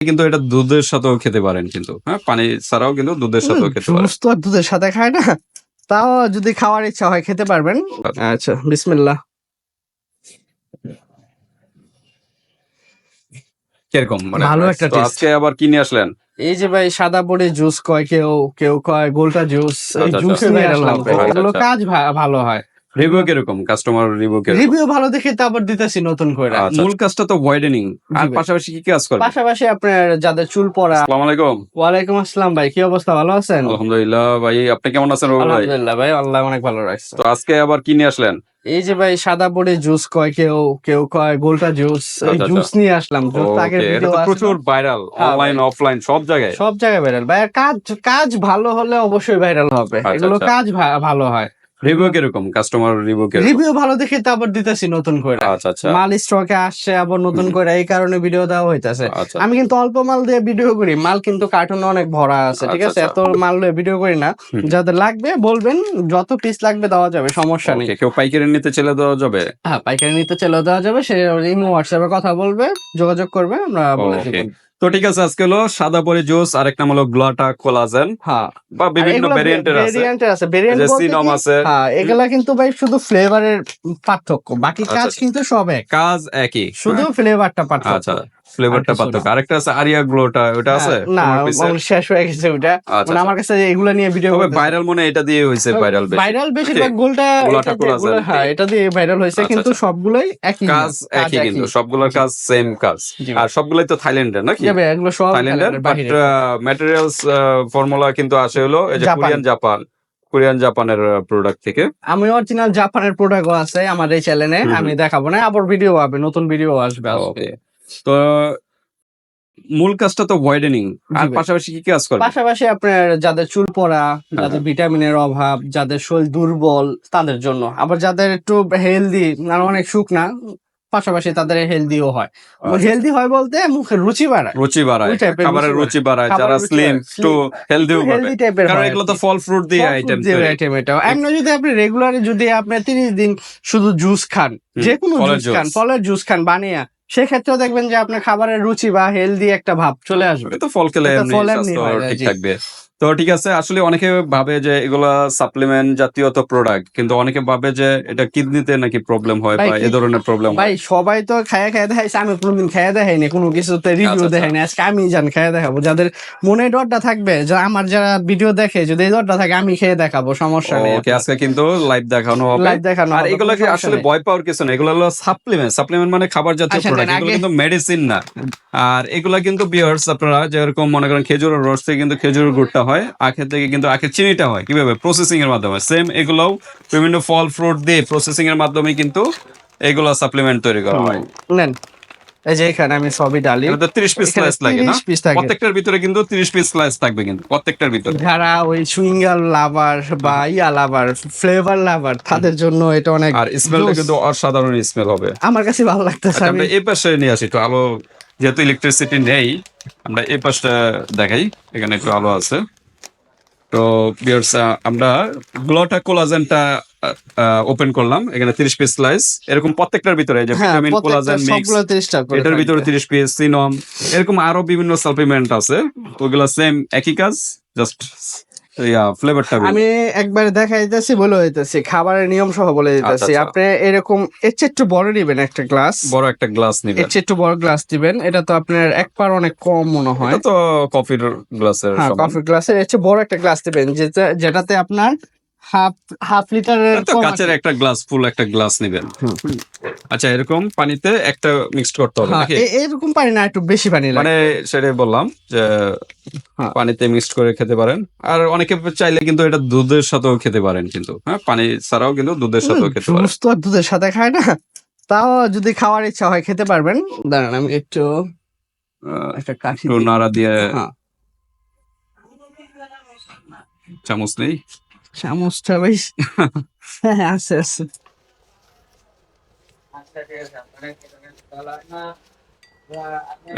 কিন্তু এটা দুধের সাথেও খেতে পারেন কিন্তু হ্যাঁ পানি ছাড়াও কিন্তু দুধের সাথেও খেতে পারেন তো আর দুধের সাথে খায় না তাও যদি খাওয়ার ইচ্ছা হয় খেতে পারবেন আচ্ছা বিসমিল্লাহ কীরকম মানে ভালো একটা taste। আজকে আবার কি নিয়ে আসলেন এই যে ভাই সাদা পড়ে জুস কয় কেউ কেউ কয় গোলটা জুস আচ্ছা, জুস আচ্ছা। নিয়ে আসলাম। আচ্ছা, এগুলো আচ্ছা। কাজ ভালো হয় রিভিউ কীরকম? কাস্টমার রিভিউ কীরকম? রিভিউ ভালো দেখে তো আবার দিতেছি নতুন করে। আচ্ছা, মূল কাজটা তো হোয়াইডেনিং আর পাশাপাশি কি কাজ করবেন পাশাপাশি আপনার যাদের চুল পড়া। আসসালামু আলাইকুম। ওয়ালাইকুম আসসালাম ভাই কি অবস্থা? ভালো আছেন? আলহামদুলিল্লাহ ভাই আপনি কেমন আছেন ভাই? আলহামদুলিল্লাহ ভাই আল্লাহ অনেক ভালো রাখছে। তো আজকে আবার কি নিয়ে আসলেন? এই যে ভাই সাদা পড়ে জুস কয় কেউ কেউ কয় গোলটা জুস আচ্ছা, জুস নিয়ে আসলাম জুস আগে Okay, এটা তো প্রচুর ভাইরাল অনলাইন অফলাইন সব জায়গায়। সব জায়গায় ভাইরাল ভাই কাজ কাজ ভালো হলে অবশ্যই ভাইরাল হবে। আচ্ছা, এগুলো আচ্ছা। কাজ ভালো হয়। রিভিউ কীরকম? কাস্টমার রিভিউ কীরকম? রিভিউ ভালো দেখে তো আবার দিতেছি নতুন করে আচ্ছা আচ্ছা। মাল স্টকে আসছে আবার নতুন করে এই কারণে ভিডিও দেওয়া হইতাছে। আচ্ছা। আমি কিন্তু অল্প মাল দিয়ে ভিডিও করি। মাল কিন্তু কার্টুনে অনেক ভরা আছে ঠিক আচ্ছা, আছে? এত মাল দিয়ে ভিডিও করি না। যাদের লাগবে বলবেন যত পিস লাগবে দেওয়া যাবে সমস্যা নেই। কেউ পাইকারি নিতে চলে দেওয়া যাবে? হ্যাঁ পাইকারি নিতে চলে দেওয়া যাবে সে হোয়াটসঅ্যাপে কথা বলবে যোগাযোগ করবে আমরা বলে. দেব। তো ঠিক আছে আজকে হলো সাদা পরি জুস আরেক নাম হলো গ্লাটা কোলাজেন। হ্যাঁ। বা বিভিন্ন ভেরিয়েন্টের আছে। ভেরিয়েন্টের আছে। ভেরিয়েন্ট বলতে সিনম আছে। হ্যাঁ এগুলা কিন্তু ভাই শুধু ফ্লেভারের পার্থক্য। বাকি আচ্ছা, কাজ। কিন্তু সব এক। কাজ একই। শুধু হ্যাঁ? ফ্লেভারটা পার্থক্য। আচ্ছা। ফ্লেভারটা পার্থক্য আরেকটা আছে আরিয়া গ্লোটা ওটা আছে? হ্যাঁ, না শেষ হয়ে গেছে ওটা। আচ্ছা মানে আমার কাছে এগুলা নিয়ে ভিডিও তবে ভাইরাল মনে হয় এটা দিয়ে হয়েছে ভাইরাল বেশি। ভাইরাল বেশিরভাগ গোলটা এটা দিয়ে- হ্যাঁ এটা দিয়ে ভাইরাল হয়েছে আচ্ছা, কিন্তু আচ্ছা। সবগুলোই একই কাজ একই কিন্তু সবগুলোর কাজ সেম কাজ। আর সবগুলোই তো থাইল্যান্ডের নাকি? এগুলো সব থাইল্যান্ডের বাট ম্যাটেরিয়ালস ফর্মুলা কিন্তু আসে হলো এই যে। কোরিয়ান জাপান কোরিয়ান জাপানের প্রোডাক্ট থেকে। আমি অরিজিনাল জাপানের প্রোডাক্টও আছে আমার এই চ্যানেলে আমি দেখাবো না আবার ভিডিও হবে নতুন ভিডিও আসবে তো মূল কাজটা তো হোয়াইডেনিং আর পাশাপাশি কি কাজ করবে? পাশাপাশি আপনার যাদের চুল পড়া হ্যাঁ। যাদের ভিটামিনের অভাব যাদের শরীর দুর্বল তাদের জন্য। আবার যাদের একটু হেলদি আর অনেক শুকনা পাশাপাশি তাদের হেলদিও হয়। আচ্ছা। হেলদি হয় বলতে মুখের রুচি বাড়ায়। রুচি বাড়ায় খাবারের রুচি বাড়ায়। যারা স্লিম একটু হেলদিও পাবে হেলদি টাইপের কারণ এগুলো তো ফল ফ্রুট দিয়ে আইটেম আইটেম এটা এমনি যদি আপনি রেগুলার যদি আপনি তিরিশ দিন শুধু জুস খান যে কোনো জুস খান ফলের জুস খান বানিয়ে সেক্ষেত্রেও দেখবেন যে আপনার খাবারের রুচি বা হেলদি একটা ভাব চলে আসবে। তো ফল খেলে ফলের এমনি তো ঠিক আছে আসলে অনেকে ভাবে যে এগুলা সাপ্লিমেন্ট জাতীয় তো প্রোডাক্ট কিন্তু অনেকে ভাবে যে এটা কিডনিতে নাকি প্রবলেম হয় বা এ ধরনের প্রবলেম ভাই সবাই তো খায়া খায়া দেখাইছে আমি কোনোদিন খায়া দেখাইনি কোনো কিছুতে রিভিউ আচ্ছা, আচ্ছা। দেখাইনি আজকে আমি জান খায়া দেখাবো যাদের মনে ডরটা থাকবে যে আমার যারা ভিডিও দেখে যদি এই ডরটা থাকে আমি খেয়ে দেখাবো সমস্যা নেই। ওকে আজকে কিন্তু লাইভ দেখানো হবে। লাইভ দেখানো আর এগুলো সমস্যা আসলে ভয় পাওয়ার কিছু না এগুলো হলো সাপ্লিমেন্ট সাপ্লিমেন্ট মানে খাবার জাতীয় আচ্ছা, প্রোডাক্ট এগুলো কিন্তু মেডিসিন না। আর এগুলা কিন্তু বিয়ার্স আপনারা যেরকম মনে করেন খেজুরের রস থেকে কিন্তু খেজুরের গুড়টা হয় আখের থেকে কিন্তু আখের চিনিটা হয়। কীভাবে? প্রসেসিং এর মাধ্যমে। সেম এগুলোও বিভিন্ন ফল ফ্রুট দিয়ে প্রসেসিং এর মাধ্যমে কিন্তু এগুলো সাপ্লিমেন্ট তৈরি করা হয়। নেন। এই যে এখানে আমি সবই ডালি। এটা তিরিশ পিস স্লাইস লাগে না? 30। প্রত্যেকটার ভিতরে কিন্তু তিরিশ পিস স্লাইস থাকবে কিন্তু প্রত্যেকটার ভিতরে। যারা ওই সুইঙ্গাল লাভার বা ইয়া লাভার ফ্লেভার লাভার তাদের জন্য এটা অনেক আর স্মেলটা কিন্তু অসাধারণ স্মেল হবে। আমার কাছে ভালো লাগতেছে আচ্ছা, আমি এই পাশে নিয়ে আসি একটু আলো যেহেতু ইলেকট্রিসিটি নেই আমরা এই পাশটা দেখাই এখানে একটু আলো আছে। তো বিয়ার্স আমরা গ্লোটা কোলাজেনটা ওপেন করলাম। এখানে 30 পিস স্লাইস এরকম প্রত্যেকটার ভিতরে যে ভিটামিন কোলাজেন মিক্স এটার ভিতরে তিরিশ 30 পিস সিনম এরকম আরও বিভিন্ন সাপ্লিমেন্ট আছে। ওগুলা সেম একই কাজ জাস্ট ফ্লেভারটা আমি একবার দেখাইতেছি বলে হইতেছি খাবারের নিয়ম সহ বলে দিতেছি। আচ্ছা। আপনি এরকম এর চেয়ে একটু বড় নিবেন একটা গ্লাস বড় একটা গ্লাস এর নিবেন চেয়ে একটু বড় গ্লাস দিবেন। এটা তো আপনার এক পার অনেক কম মনে হয়। তো কফির গ্লাসের হ্যাঁ কফির গ্লাসের এর চেয়ে বড় একটা গ্লাস দিবেন। যেটা যেটাতে আপনার হাফ হাফ লিটারের তো কাচের একটা গ্লাস ফুল একটা গ্লাস নেবেন। আচ্ছা এরকম পানিতে একটা মিক্সড করতে হবে হ্যাঁ নাকি? এরকম পানি না একটু বেশি পানি মানে সেটাই বললাম যে হ্যাঁ। পানিতে মিক্সড করে খেতে পারেন। আর অনেকে চাইলে কিন্তু এটা দুধের সাথেও খেতে পারেন কিন্তু হ্যাঁ? পানি ছাড়াও কিন্তু দুধের সাথেও খেতে পারেন। তো আর দুধের সাথে খায় না। তাও যদি খাওয়ার ইচ্ছা হয় খেতে পারবেন। দাঁড়ান আমি একটু আহ, একটা কাঠি নাড়া দিয়ে হ্যাঁ। চামচ নেই। চামচটা বেশ। হ্যাঁ আছে আছে।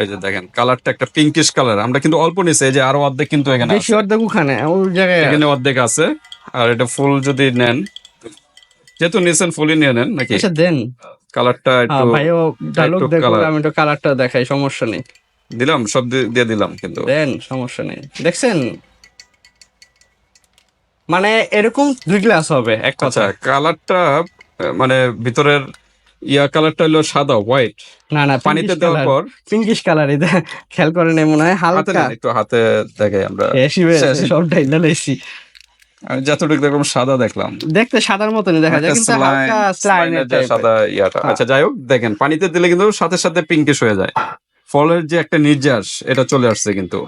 এই যে দেখেন কালারটা একটা পিঙ্কিশ কালার আমরা কিন্তু অল্প নিছি এই যে আরও অর্ধেক কিন্তু এখানে বেশি অর্ধেক ওখানে ওই জায়গায় এখানে অর্ধেক আছে আর এটা ফুল যদি নেন যেহেতু নিছেন ফুলই নিয়ে নেন নাকি? আচ্ছা দেন। কালারটা একটু ভাইও ডায়লগ দেখো আমি একটু কালারটা দেখাই সমস্যা নেই। দিলাম সব দিয়ে দিয়ে দিলাম কিন্তু। দেন সমস্যা নেই। দেখছেন? মানে এরকম দুই গ্লাস হবে এক আচ্ছা কথা কালারটা মানে ভিতরের ইয়া কালারটা হলো সাদা হোয়াইট না না পানিতে দেওয়ার পর পিঙ্কিশ কালার এটা খেয়াল করে নেই মনে হয় হালকা। একটু হাতে দেখে আমরা এসি সব ঢাইলা লাইছি আমি যতটুকু দেখলাম সাদা দেখলাম। দেখতে সাদার মতনই দেখা যায় কিন্তু হালকা স্লাইনের সাদা ইয়াটা। আচ্ছা যাই হোক দেখেন পানিতে দিলে কিন্তু সাথে সাথে পিঙ্কিশ হয়ে যায়। ফলের যে একটা নির্যাস এটা চলে আসছে কিন্তু।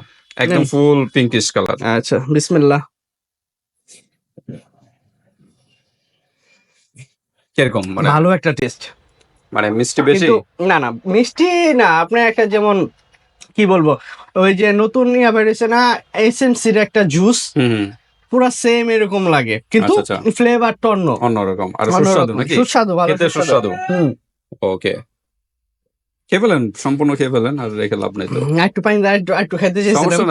একদম ফুল পিঙ্কিশ কালার আচ্ছা বিসমিল্লাহ। কীরকম? মানে ভালো একটা টেস্ট মানে মিষ্টি বেশি? না না মিষ্টি না আপনার একটা যেমন কি বলব ওই যে নতুন ইয়া বেরিয়েছে না এসএমসির একটা জুস পুরো সেম এরকম লাগে। কিন্তু আচ্ছা, ফ্লেভারটা অন্য। অন্যরকম আর সুস্বাদু নাকি? সুস্বাদু ভালো সুস্বাদু। ওকে। খেয়ে ফেলেন সম্পূর্ণ খেয়ে ফেলেন আর রেখে লাভ নেই তো। একটু পানি একটু একটু খেতে চেয়েছিলাম।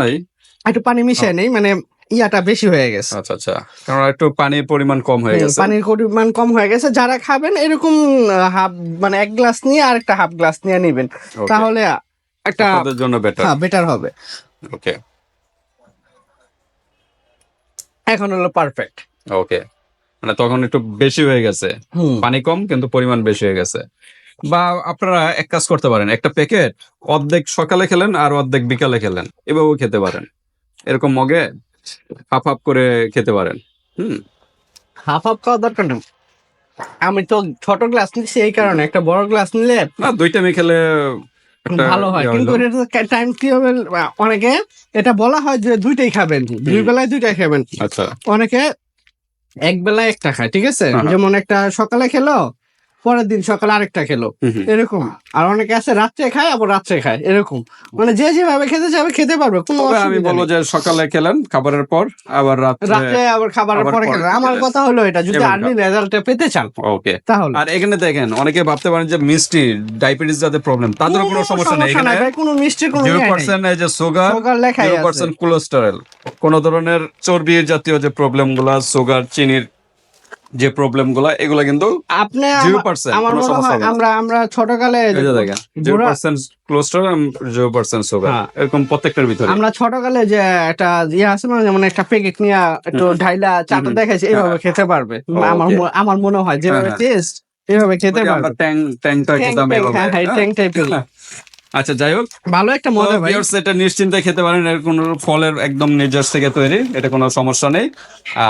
একটু পানি মিশিয়ে নেই মানে ইয়াটা বেশি হয়ে গেছে। আচ্ছা আচ্ছা। কারণ একটু পানির পরিমাণ কম হয়ে গেছে। পানির পরিমাণ কম হয়ে গেছে। যারা খাবেন এরকম হাফ মানে এক গ্লাস নিয়ে আর একটা হাফ গ্লাস নিয়ে নেবেন। তাহলে একটা আপনাদের জন্য বেটার হ্যাঁ বেটার হবে। ওকে এখন হলো পারফেক্ট ওকে মানে তখন একটু বেশি হয়ে গেছে। পানি কম কিন্তু পরিমাণ বেশি হয়ে গেছে। বা আপনারা এক কাজ করতে পারেন একটা প্যাকেট অর্ধেক সকালে খেলেন আর অর্ধেক বিকালে খেলেন। এভাবেও খেতে পারেন। এরকম মগে হাফ হাফ করে খেতে পারেন। হুম। হাফ হাফ খাওয়া দরকার নেই। আমি তো ছোট গ্লাস নিচ্ছি এই কারণে। একটা বড় গ্লাস নিলে না দুইটা আমি খেলে ভালো হয়। ইয়ে কিন্তু এটা টাইম কি হবে? অনেকে এটা বলা হয় যে দুইটাই খাবেন। দুই বেলায় দুইটাই খাবেন। আচ্ছা। অনেকে এক বেলায় একটা খায় ঠিক আছে। যেমন একটা সকালে খেলো পরের দিন সকালে আরেকটা খেলো। এরকম। আর অনেকে আছে রাত্রে খায় আবার রাত্রে খায়। এরকম। মানে যে যেভাবে খেতে চাবে খেতে পারবে কোনো আমি বলব যে সকালে খেলেন খাবারের পর আবার রাত্রে আবার খাবারের পরে খেলেন। আমার কথা হলো এটা যদি আর্লি রেজাল্টে পেতে চান ওকে। তাহলে। আর এখানে দেখেন অনেকে ভাবতে পারেন যে মিষ্টি ডায়াবেটিস যাদের প্রবলেম তাদের কোনো সমস্যা নেই। এখানে কোনো মিষ্টির কোনো ইয়ে এই যে সুগার সুগার জিরো আছে। কোলেস্টেরল কোন ধরনের চর্বি জাতীয় যে প্রবলেমগুলা সুগার চিনির যে প্রবলেমগুলা এগুলা কিন্তু আপনি আমার মনে সমস্যা হয় আমরা আমরা ছোটকালে দেখেন zero percent cholesterol zero percent sugar হ্যাঁ। এরকম প্রত্যেকটার ভিতরে। আমরা ছোটকালে যে একটা ইয়ে আছে না যেমন একটা প্যাকেট নিয়ে একটু ঢাইলা চাটা দেখাইছে এইভাবে খেতে পারবে। আমার. আমার মনে হয় যেভাবে হ্যাঁ, টেস্ট এইভাবে খেতে ওই যে আমরা পারবে। ট্যাং ট্যাং ট্যাং, এভাবে হ্যাঁ, হ্যাঁ, টাইপের। আচ্ছা যাই হোক। ভালো একটা মজা ভাই। এটা নিশ্চিন্তে খেতে পারেন এর কোনো ফলের একদম নির্যাস থেকে তৈরি এটা কোনো সমস্যা নেই।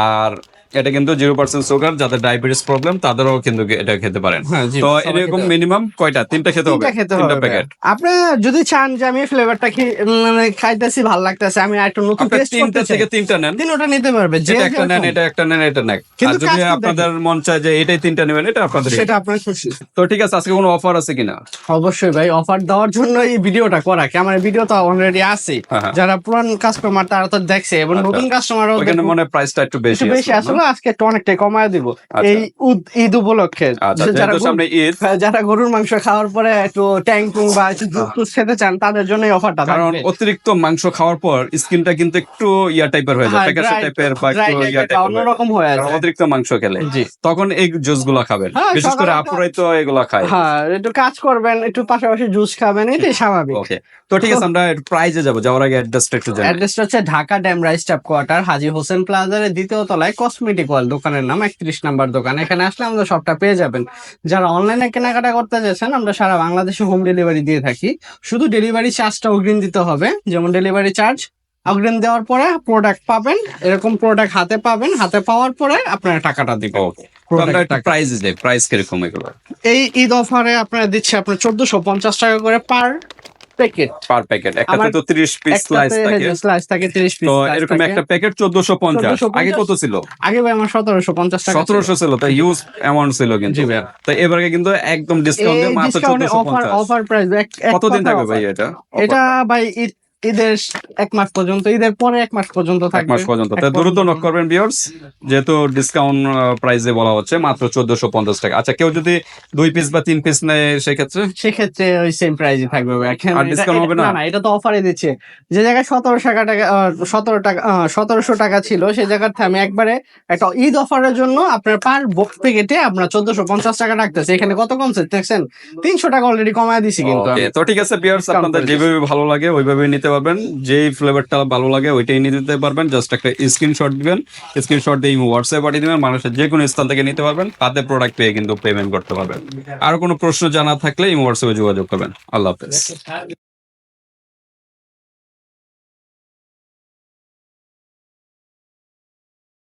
আর এটা কিন্তু জিরো পার্সেন্ট সুগার যাদের ডায়াবেটিস প্রবলেম তাদেরও কিন্তু এটা খেতে পারেন। হ্যাঁ, তো এরকম মিনিমাম কয়টা? তিনটা খেতে হবে তিনটা তিনটা প্যাকেট আপনি যদি চান যে আমি ফ্লেভারটা কি মানে খাইতেছি ভালো লাগতেছে আমি একটু নতুন টেস্ট তিনটা করতে থেকে তিনটা নেন। তিনটা নিতে পারবে যে একটা নেন এটা একটা নেন এটা নেন কিন্তু যদি আপনাদের মন চায় যে এটাই তিনটা নেবেন এটা আপনাদের সেটা আপনার খুশি। তো ঠিক আছে আজকে কোনো অফার আছে কিনা? অবশ্যই ভাই অফার দেওয়ার জন্য এই ভিডিওটা করা। কি আমার ভিডিও তো অলরেডি আছে। হ্যাঁ, হ্যাঁ। যারা পুরান কাস্টমার তারা তো দেখছে এবং আচ্ছা। নতুন কাস্টমারও মনে প্রাইসটা একটু বেশি বেশি আছে, আসলে আজকে একটু অনেকটাই কমায় দিব। আচ্ছা। এই ঈদ উপলক্ষে। আচ্ছা যারা হ্যাঁ, গরুর মাংস খাওয়ার পরে একটু ট্যাং টুং বা খেতে চান তাদের জন্য এই অফারটা কারণ অতিরিক্ত মাংস খাওয়ার পর স্কিনটা কিন্তু একটু ইয়া টাইপের হয়ে যায় হ্যাঁ, প্যাকেট টাইপের বা একটু ইয়া টাইপের অন্যরকম হয়ে আছে অতিরিক্ত মাংস খেলে। তখন এই জুসগুলা খাবেন। হ্যাঁ, বিশেষ করে আপুরাই তো এগুলা খায়। হ্যাঁ একটু কাজ করবেন একটু পাশাপাশি জুস খাবেন এটাই স্বাভাবিক। তো ঠিক আছে আমরা প্রাইজে যাব যাওয়ার আগে অ্যাড্রেসটা একটু জানি অ্যাড্রেসটা হচ্ছে ঢাকা ড্যাম রাইস স্টাফ কোয়ার্টার হাজি হোসেন প্লাজারের দ্বিতীয় তলায় কসমেটিক ওয়াল দোকানের নাম একত্রিশ নাম্বার দোকান। এখানে আসলে আমাদের সবটা পেয়ে যাবেন। যারা অনলাইনে কেনাকাটা করতে চাইছেন আমরা সারা বাংলাদেশে হোম ডেলিভারি দিয়ে থাকি। শুধু ডেলিভারি চার্জটা অগ্রিম দিতে হবে। যেমন ডেলিভারি চার্জ অগ্রিম দেওয়ার পরে প্রোডাক্ট পাবেন এরকম প্রোডাক্ট হাতে পাবেন। হাতে পাওয়ার পরে আপনার টাকাটা দিবেন। ওকে আমরা একটু প্রাইস দেই প্রাইস কীরকম এগুলো? এই ঈদ অফারে আপনার দিচ্ছে আপনার চোদ্দশো পঞ্চাশ টাকা করে পার প্যাকেট পার প্যাকেট একটাতে তো 30 পিস স্লাইস থাকে। স্লাইস থাকে তিরিশ পিস তো এরকম একটা প্যাকেট 1450 1450 আগে কত ছিল? আগে ভাই আমার সতেরোশো পঞ্চাশ টাকা ছিল। 1700 ছিল তাই ইউজ অ্যামাউন্ট ছিল কিন্তু। তো এবারে কিন্তু একদম ডিসকাউন্ট মাত্র অফার 1450 অফার প্রাইস কতদিন থাকবে ভাই এটা? এটা ভাই ঈদ ঈদের এক মাস পর্যন্ত ঈদের পরে এক মাস পর্যন্ত এক মাস পর্যন্ত। তাই দ্রুত নক করবেন বিয়ার্স যেহেতু ডিসকাউন্ট প্রাইসে বলা হচ্ছে মাত্র চোদ্দশো পঞ্চাশ টাকা। আচ্ছা কেউ যদি দুই পিস বা তিন পিস নেয় সেক্ষেত্রে? সেক্ষেত্রে ওই সেম প্রাইসই থাকবে এখন আর discount হবে না? না এটা তো অফারে দিচ্ছে। যে জায়গায় সতেরো টাকা টাকা সতেরো টাকা সতেরোশো টাকা ছিল সেই জায়গাতে আমি একবারে একটা ঈদ অফারের জন্য আপনার পার প্যাকেটে আপনার চোদ্দশো পঞ্চাশ টাকা রাখতেছে। এখানে কত কমছে দেখছেন? তিনশো টাকা অলরেডি কমায় দিছি কিন্তু তো ঠিক আছে Discount আপনাদের যেভাবে ভালো লাগে ওইভাবে নিতে পারবেন যেই ফ্লেভারটা ভালো লাগে ওইটাই নিয়ে নিতে পারবেন। জাস্ট একটা স্ক্রিনশট দিবেন স্ক্রিনশট দিয়ে হোয়াটসঅ্যাপ পাঠিয়ে দেবেন, মানুষের যে কোনো স্থান থেকে নিতে পারবেন, তাতে প্রোডাক্ট পেয়ে কিন্তু পেমেন্ট করতে পারবেন। আর কোনো প্রশ্ন জানা থাকলে হোয়াটসঅ্যাপে যোগাযোগ করবেন। আল্লাহ হাফেজ।